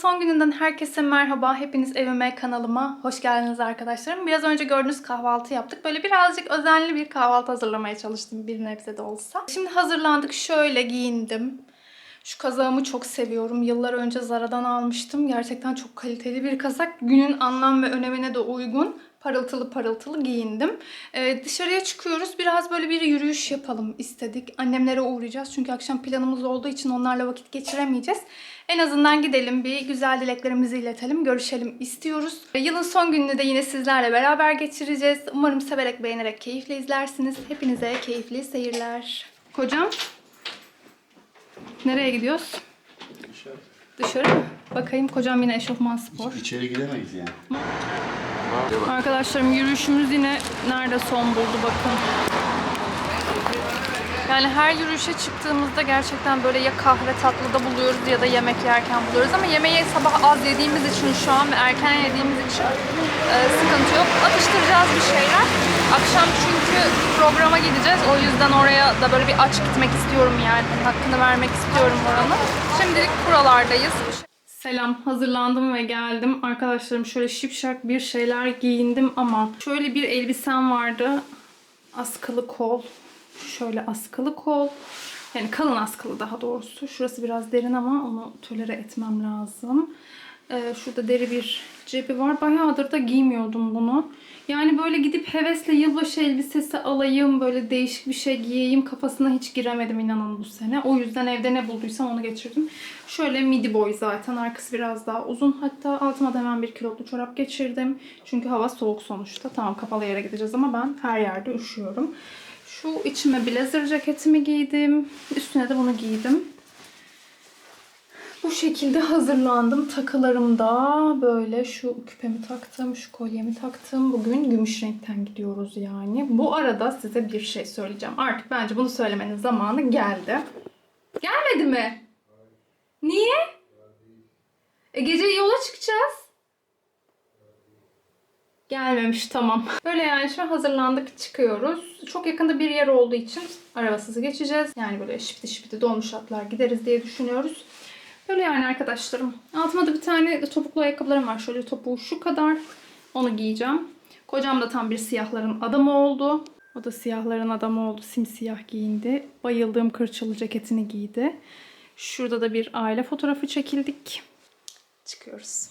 Son gününden herkese merhaba. Hepiniz evime, kanalıma hoş geldiniz arkadaşlarım. Biraz önce gördüğünüz kahvaltı yaptık. Böyle birazcık özenli bir kahvaltı hazırlamaya çalıştım bir nebze de olsa. Şimdi hazırlandık. Şöyle giyindim. Şu kazağımı çok seviyorum. Yıllar önce Zara'dan almıştım. Gerçekten çok kaliteli bir kazak. Günün anlam ve önemine de uygun. Parıltılı parıltılı giyindim. Ee, dışarıya çıkıyoruz. Biraz böyle bir yürüyüş yapalım istedik. Annemlere uğrayacağız. Çünkü akşam planımız olduğu için onlarla vakit geçiremeyeceğiz. En azından gidelim bir güzel dileklerimizi iletelim, görüşelim istiyoruz. Yılın son gününü de yine sizlerle beraber geçireceğiz. Umarım severek, beğenerek, keyifle izlersiniz. Hepinize keyifli seyirler. Kocam, nereye gidiyoruz? Dışarı mı? Bakayım kocam yine eşofman spor. İçeri giremeyiz yani. Arkadaşlarım yürüyüşümüz yine nerede son buldu bakın. Yani her yürüyüşe çıktığımızda gerçekten böyle ya kahve tatlıda buluyoruz ya da yemek yerken buluyoruz ama yemeği sabah az yediğimiz için şu an ve erken yediğimiz için e, sıkıntı yok. Atıştıracağız bir şeyler. Akşam çünkü programa gideceğiz. O yüzden oraya da böyle bir aç gitmek istiyorum yani. Hakkını vermek istiyorum oranın. Şimdilik buralardayız. Selam, hazırlandım ve geldim. Arkadaşlarım şöyle şipşak bir şeyler giyindim ama şöyle bir elbisem vardı. Askılı kol. Şöyle askılı kol. Yani kalın askılı daha doğrusu. Şurası biraz derin ama onu tolere etmem lazım. Ee, şurada deri bir cebi var. Bayağıdır da giymiyordum bunu. Yani böyle gidip hevesle yılbaşı elbisesi alayım, böyle değişik bir şey giyeyim kafasına hiç giremedim inanın bu sene. O yüzden evde ne bulduysam onu geçirdim. Şöyle midi boy zaten. Arkası biraz daha uzun. Hatta altıma da hemen bir kilotlu çorap geçirdim. Çünkü hava soğuk sonuçta. Tamam kapalı yere gideceğiz ama ben her yerde üşüyorum. Şu içime blazer ceketimi giydim. Üstüne de bunu giydim. Bu şekilde hazırlandım. Takılarım da böyle şu küpemi taktım, şu kolyemi taktım. Bugün gümüş renkten gidiyoruz yani. Bu arada size bir şey söyleyeceğim. Artık bence bunu söylemenin zamanı geldi. Gelmedi mi? Niye? E gece yola çıkacağız. Gelmemiş tamam. Böyle yani şimdi hazırlandık çıkıyoruz. Çok yakında bir yer olduğu için arabasız geçeceğiz. Yani böyle şipti şipti dolmuş atlar gideriz diye düşünüyoruz. Böyle yani arkadaşlarım. Altıma da bir tane topuklu ayakkabılarım var. Şöyle topuğu şu kadar. Onu giyeceğim. Kocam da tam bir siyahların adamı oldu. O da siyahların adamı oldu. Simsiyah giyindi. Bayıldığım kırçılı ceketini giydi. Şurada da bir aile fotoğrafı çekildik. Çıkıyoruz.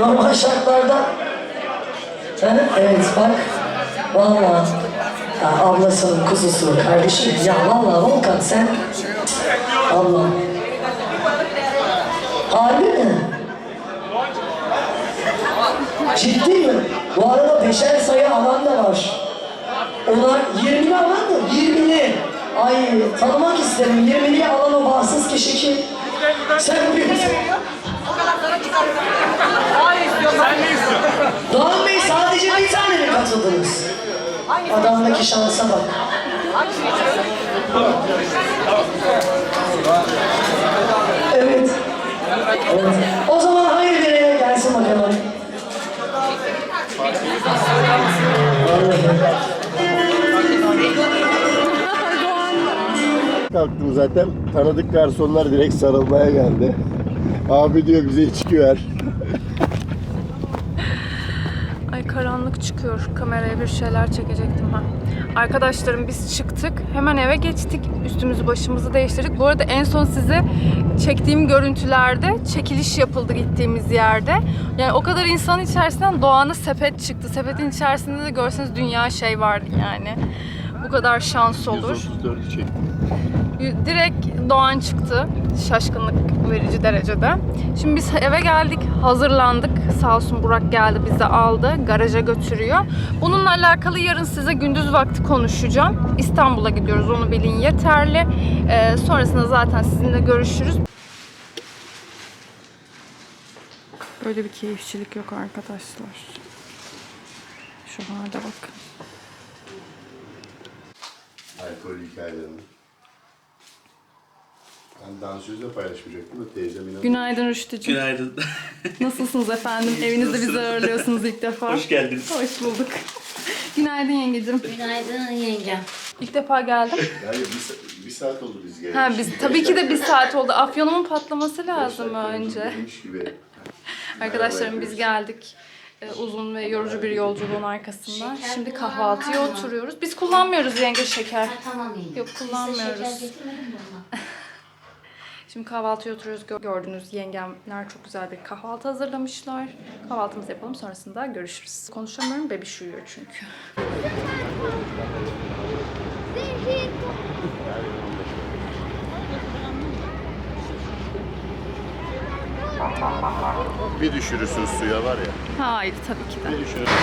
Normal şartlarda. Ha, evet bak. Vallahi. Ya ablasının kuzusu, kardeşim. Ya vallahi Volkan sen... Allah. Harbi mi? Ciddi mi? Bu arada beşer sayı alan da var. Onlar 20'li alan mı? 20'li. Ay tanımak isterim. 20'li alan o bahtsız kişi kim? Sen bilirsin. Doğan katıldınız? Adamdaki şansa bak. Evet. Evet. O zaman hayır bireye gelsin bakalım. Kalktım zaten. Tanıdık garsonlar direkt sarılmaya geldi. Abi diyor bize içki ver. Ay karanlık çıkıyor. Kameraya bir şeyler çekecektim ha. Arkadaşlarım biz çıktık. Hemen eve geçtik. Üstümüzü başımızı değiştirdik. Bu arada en son size çektiğim görüntülerde çekiliş yapıldı gittiğimiz yerde. Yani o kadar insanın içerisinden Doğan'a sepet çıktı. Sepetin içerisinde de görseniz dünya şey vardı yani. Bu kadar şans olur. 134 çektim. Direkt Doğan çıktı. Şaşkınlık verici derecede. Şimdi biz eve geldik, hazırlandık. Sağ olsun Burak geldi, bizi aldı, garaja götürüyor. Bununla alakalı yarın size gündüz vakti konuşacağım. İstanbul'a gidiyoruz, onu bilin yeterli. Ee, sonrasında zaten sizinle görüşürüz. Böyle bir keyifçilik yok arkadaşlar. Şu halde bakın. Alkol hikayelerini. Ben dansözle paylaşmayacaktım da teyzem inandı. Günaydın Rüştücüğüm. Günaydın. Nasılsınız efendim? Evinizde bizi ağırlıyorsunuz ilk defa. Hoş geldiniz. Hoş bulduk. Günaydın yengecim. Günaydın yengem. İlk defa geldim. Yani bir, sa- bir saat oldu biz geleli. Ha biz tabii ki de bir saat oldu. Afyonumun patlaması lazım önce. gibi. Arkadaşlarım biz geldik. Ee, uzun ve yorucu bir yolculuğun arkasından. Şimdi kahvaltıya oturuyoruz. Biz kullanmıyoruz yenge şeker. Ha, tamam yenge. Yok, kullanmıyoruz. Size şeker getirmedim mi ama? Şimdi kahvaltıya oturuyoruz. Gö- Gördüğünüz yengemler çok güzel bir kahvaltı hazırlamışlar. Kahvaltımızı yapalım sonrasında görüşürüz. Konuşamıyorum bebiş uyuyor çünkü. Bir düşürürsün suya var ya. Hayır tabii ki de. Bir düşürürsün.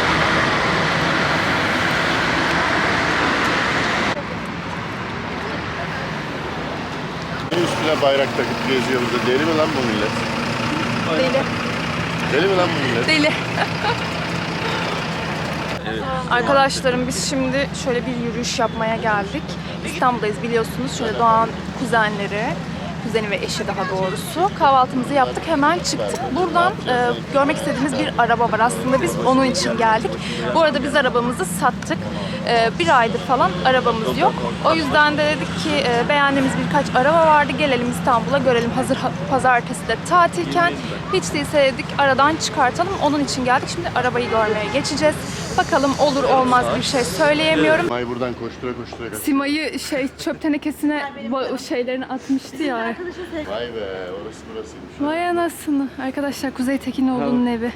Ne üstüne bayrak takıp geziyoruz da deli mi lan bu millet? Deli. Deli mi lan bu millet? Deli. Arkadaşlarım biz şimdi şöyle bir yürüyüş yapmaya geldik. İstanbul'dayız biliyorsunuz. Şöyle Doğan kuzenleri, kuzeni ve eşi daha doğrusu. Kahvaltımızı yaptık hemen çıktık. Buradan e, görmek istediğimiz bir araba var. Aslında biz onun için geldik. Bu arada biz arabamızı sattık. E, bir aydır falan arabamız yok. O yüzden de dedik ki e, beğendiğimiz birkaç araba vardı. Gelelim İstanbul'a görelim. Hazır ha- pazartesi de tatilken hiç değilse dedik aradan çıkartalım. Onun için geldik. Şimdi arabayı görmeye geçeceğiz. Bakalım olur olmaz bir şey söyleyemiyorum. May buradan koştura koştura. Sima'yı şey çöp tenekesine ba- şeylerini atmıştı ya. Vay be orası burasıymış. Vay anasını. Arkadaşlar Kuzey Tekinoğlu'nun evi.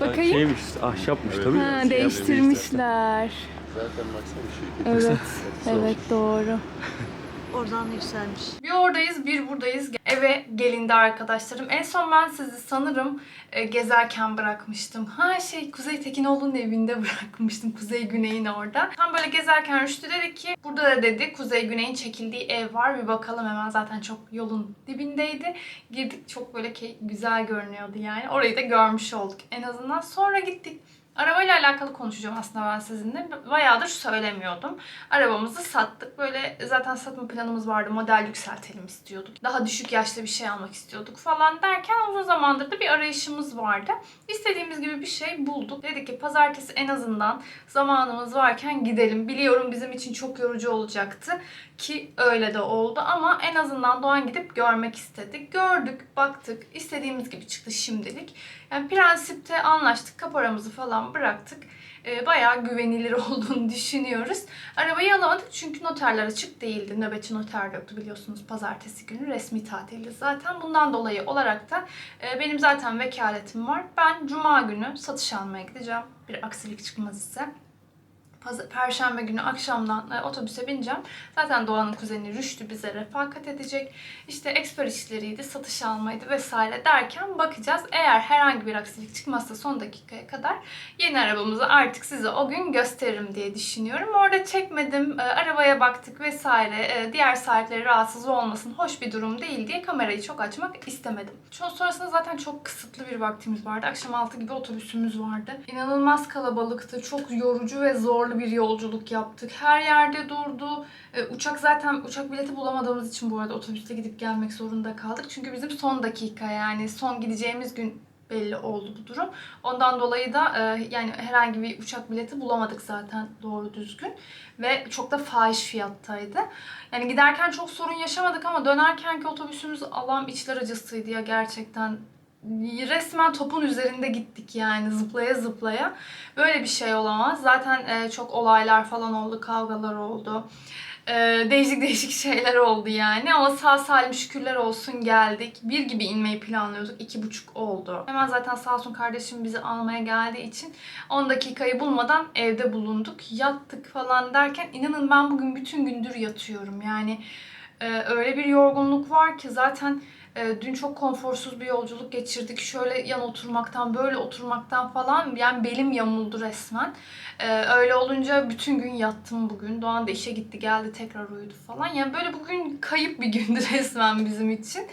Bakayım. Şeymiş, ahşapmış tabii. Ha, değiştirmişler. Zaten baksana şirket. Evet. Evet doğru. Oradan yükselmiş. Bir oradayız, bir buradayız. Eve gelindi arkadaşlarım. En son ben sizi sanırım e, gezerken bırakmıştım. Ha şey Kuzey Tekinoğlu'nun evinde bırakmıştım. Kuzey Güney'in orada. Tam böyle gezerken Rüştü dedi ki burada da dedi Kuzey Güney'in çekildiği ev var. Bir bakalım hemen zaten çok yolun dibindeydi. Girdik çok böyle güzel görünüyordu yani. Orayı da görmüş olduk en azından. Sonra gittik. Arabayla alakalı konuşacağım aslında ben sizinle. Bayağıdır söylemiyordum. Arabamızı sattık. Böyle zaten satma planımız vardı. Model yükseltelim istiyorduk. Daha düşük yaşta bir şey almak istiyorduk falan derken uzun zamandır da bir arayışımız vardı. İstediğimiz gibi bir şey bulduk. Dedik ki pazartesi en azından zamanımız varken gidelim. Biliyorum bizim için çok yorucu olacaktı ki öyle de oldu ama en azından Doğan gidip görmek istedik. Gördük, baktık. istediğimiz gibi çıktı şimdilik. Yani prensipte anlaştık, kaparamızı falan bıraktık. Ee, bayağı güvenilir olduğunu düşünüyoruz. Arabayı alamadık çünkü noterler açık değildi. Nöbetçi noter yoktu biliyorsunuz pazartesi günü resmi tatildi zaten. Bundan dolayı olarak da e, benim zaten vekaletim var. Ben cuma günü satış almaya gideceğim. Bir aksilik çıkmaz ise. Perşembe günü akşamdan e, otobüse bineceğim. Zaten Doğan'ın kuzeni Rüştü bize refakat edecek. İşte eksper işleriydi, satış almaydı vesaire derken bakacağız. Eğer herhangi bir aksilik çıkmazsa son dakikaya kadar yeni arabamızı artık size o gün gösteririm diye düşünüyorum. Orada çekmedim, e, arabaya baktık vesaire. E, diğer sahipleri rahatsız olmasın, hoş bir durum değil diye kamerayı çok açmak istemedim. Şu sonrasında zaten çok kısıtlı bir vaktimiz vardı. Akşam 6 gibi otobüsümüz vardı. İnanılmaz kalabalıktı. Çok yorucu ve zorlu bir yolculuk yaptık. Her yerde durdu. E, uçak zaten uçak bileti bulamadığımız için bu arada otobüste gidip gelmek zorunda kaldık. Çünkü bizim son dakika yani son gideceğimiz gün belli oldu bu durum. Ondan dolayı da e, yani herhangi bir uçak bileti bulamadık zaten doğru düzgün ve çok da fahiş fiyattaydı. Yani giderken çok sorun yaşamadık ama dönerkenki otobüsümüz Allah'ım içler acısıydı ya gerçekten. Resmen topun üzerinde gittik yani zıplaya zıplaya. Böyle bir şey olamaz. Zaten e, çok olaylar falan oldu, kavgalar oldu. E, değişik değişik şeyler oldu yani ama sağ salim şükürler olsun geldik. Bir gibi inmeyi planlıyorduk. iki buçuk oldu. Hemen zaten sağ olsun kardeşim bizi almaya geldiği için 10 dakikayı bulmadan evde bulunduk. Yattık falan derken inanın ben bugün bütün gündür yatıyorum. Yani e, öyle bir yorgunluk var ki zaten e, dün çok konforsuz bir yolculuk geçirdik. Şöyle yan oturmaktan, böyle oturmaktan falan yani belim yamuldu resmen. E, öyle olunca bütün gün yattım bugün. Doğan da işe gitti, geldi tekrar uyudu falan. Yani böyle bugün kayıp bir gündü resmen bizim için.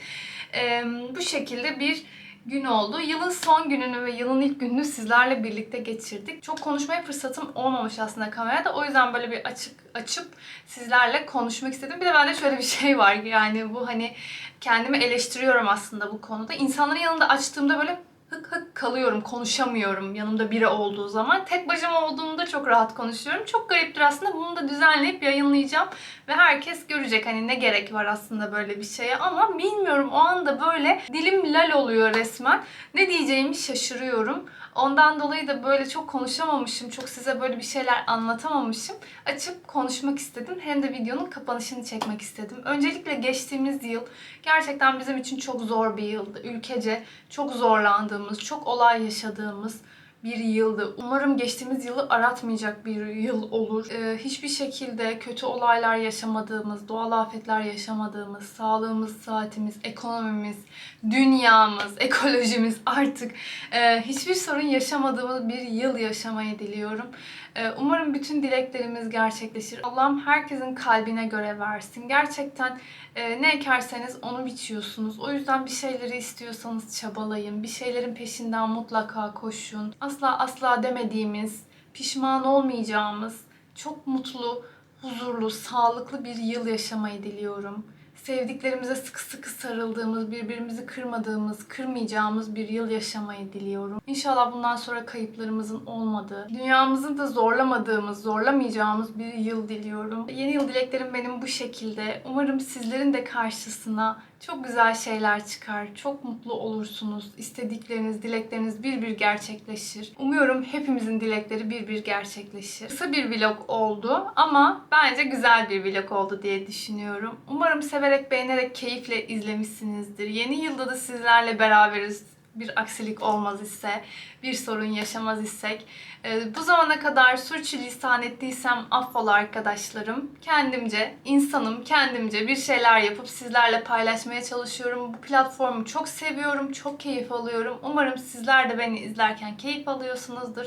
E, bu şekilde bir gün oldu. Yılın son gününü ve yılın ilk gününü sizlerle birlikte geçirdik. Çok konuşmaya fırsatım olmamış aslında kamerada. O yüzden böyle bir açık açıp sizlerle konuşmak istedim. Bir de bende şöyle bir şey var yani bu hani kendimi eleştiriyorum aslında bu konuda. İnsanların yanında açtığımda böyle hık kalıyorum, konuşamıyorum yanımda biri olduğu zaman. Tek başıma olduğumda çok rahat konuşuyorum. Çok gariptir aslında. Bunu da düzenleyip yayınlayacağım. Ve herkes görecek hani ne gerek var aslında böyle bir şeye. Ama bilmiyorum o anda böyle dilim lal oluyor resmen. Ne diyeceğimi şaşırıyorum. Ondan dolayı da böyle çok konuşamamışım, çok size böyle bir şeyler anlatamamışım. Açıp konuşmak istedim. Hem de videonun kapanışını çekmek istedim. Öncelikle geçtiğimiz yıl gerçekten bizim için çok zor bir yıldı. Ülkece çok zorlandığımız, çok olay yaşadığımız bir yıldı. Umarım geçtiğimiz yılı aratmayacak bir yıl olur. Ee, hiçbir şekilde kötü olaylar yaşamadığımız, doğal afetler yaşamadığımız, sağlığımız, saatimiz, ekonomimiz, dünyamız, ekolojimiz artık e, hiçbir sorun yaşamadığımız bir yıl yaşamayı diliyorum. E, umarım bütün dileklerimiz gerçekleşir. Allah'ım herkesin kalbine göre versin. Gerçekten e, ne ekerseniz onu biçiyorsunuz. O yüzden bir şeyleri istiyorsanız çabalayın. Bir şeylerin peşinden mutlaka koşun. Asla asla demediğimiz, pişman olmayacağımız, çok mutlu, huzurlu, sağlıklı bir yıl yaşamayı diliyorum. Sevdiklerimize sıkı sıkı sarıldığımız, birbirimizi kırmadığımız, kırmayacağımız bir yıl yaşamayı diliyorum. İnşallah bundan sonra kayıplarımızın olmadığı, dünyamızı da zorlamadığımız, zorlamayacağımız bir yıl diliyorum. Yeni yıl dileklerim benim bu şekilde. Umarım sizlerin de karşısına çok güzel şeyler çıkar. Çok mutlu olursunuz. İstedikleriniz, dilekleriniz bir bir gerçekleşir. Umuyorum hepimizin dilekleri bir bir gerçekleşir. Kısa bir vlog oldu ama bence güzel bir vlog oldu diye düşünüyorum. Umarım severek, beğenerek, keyifle izlemişsinizdir. Yeni yılda da sizlerle beraberiz bir aksilik olmaz ise, bir sorun yaşamaz isek. Ee, bu zamana kadar sürçülisan ettiysem affola arkadaşlarım. Kendimce, insanım, kendimce bir şeyler yapıp sizlerle paylaşmaya çalışıyorum. Bu platformu çok seviyorum, çok keyif alıyorum. Umarım sizler de beni izlerken keyif alıyorsunuzdur.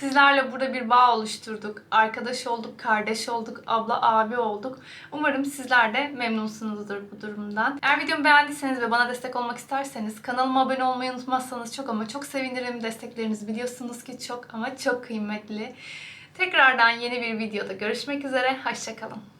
Sizlerle burada bir bağ oluşturduk. Arkadaş olduk, kardeş olduk, abla, abi olduk. Umarım sizler de memnunsunuzdur bu durumdan. Eğer videomu beğendiyseniz ve bana destek olmak isterseniz kanalıma abone olmayı unutmazsanız çok ama çok sevinirim. Destekleriniz biliyorsunuz ki çok ama çok kıymetli. Tekrardan yeni bir videoda görüşmek üzere. Hoşçakalın.